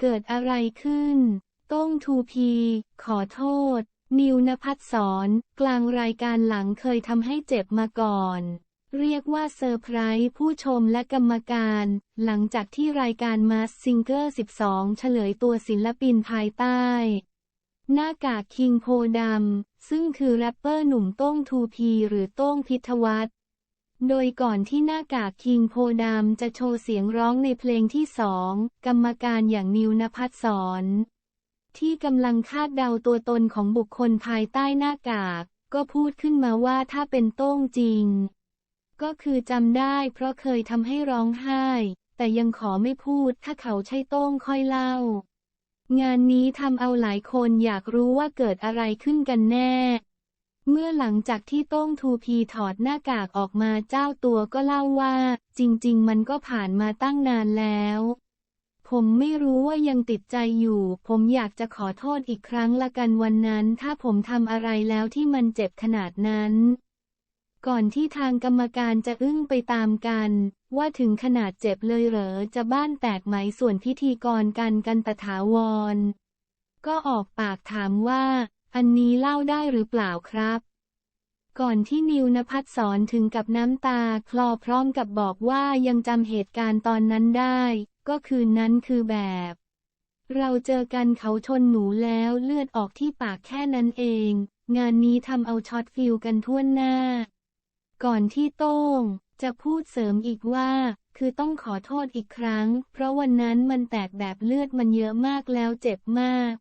เกิดอะไรขึ้นโต้งทูพี ขอโทษ นิวนภัสสอนกลางรายการหลังเคยทำให้เจ็บมาก่อน เรียกว่าเซอร์ไพรส์ผู้ชมและกรรมการ หลังจากที่รายการมาสซิงเกอร์12 เฉลยตัวศิลปินภายใต้ หน้ากากคิงโพดำซึ่งคือแรปเปอร์หนุ่มโต้งทูพีหรือโต้งพิทวัฒน โดยก่อนที่หน้ากากคิงโพดำจะโชว์เสียงร้องในเพลงที่สองกรรมการอย่างนิวนภัสสอนที่กำลังคาดเดาตัวตนของบุคคลภายใต้หน้ากาก ก็พูดขึ้นมาว่าถ้าเป็นโต้งจริง ก็คือจำได้เพราะเคยทำให้ร้องไห้ แต่ยังขอไม่พูดถ้าเขาใช่โต้งค่อยเล่า งานนี้ทำเอาหลายคนอยากรู้ว่าเกิดอะไรขึ้นกันแน่ มื่อหลังจากที่โต้งทูพีถอดหน้ากากออกมาเจ้าตัวก็เล่าว่า จริง ๆ มันก็ผ่านมาตั้งนานแล้ว ผมไม่รู้ว่ายังติดใจอยู่ ผมอยากจะขอโทษอีกครั้งละกันวันนั้น ถ้าผมทำอะไรแล้วที่มันเจ็บขนาดนั้น ก่อนที่ทางกรรมการจะอึ้งไปตามกัน ว่าถึงขนาดเจ็บเลยเหรอจะบ้านแตกไหมส่วนพิธีกรกันกันตถาวร ก็ออกปากถามว่าอันนี้เล่าได้หรือเปล่าครับ ก่อนที่นิวนภัสสอนถึงกับน้ำตาคลอพร้อมกับบอกว่ายังจำเหตุการณ์ตอนนั้นได้ ก็คืนนั้นคือแบบ เราเจอกันเขาชนหนูแล้วเลือดออกที่ปากแค่นั้นเอง งานนี้ทำเอาช็อตฟิลกันทั่วหน้า ก่อนที่โต้ง จะพูดเสริมอีกว่า คือต้องขอโทษอีกครั้ง เพราะวันนั้นมันแตกแบบเลือดมันเยอะมากแล้วเจ็บมาก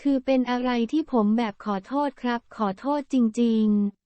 คือเป็นอะไรที่ผมแบบขอโทษครับ ขอโทษจริง ๆ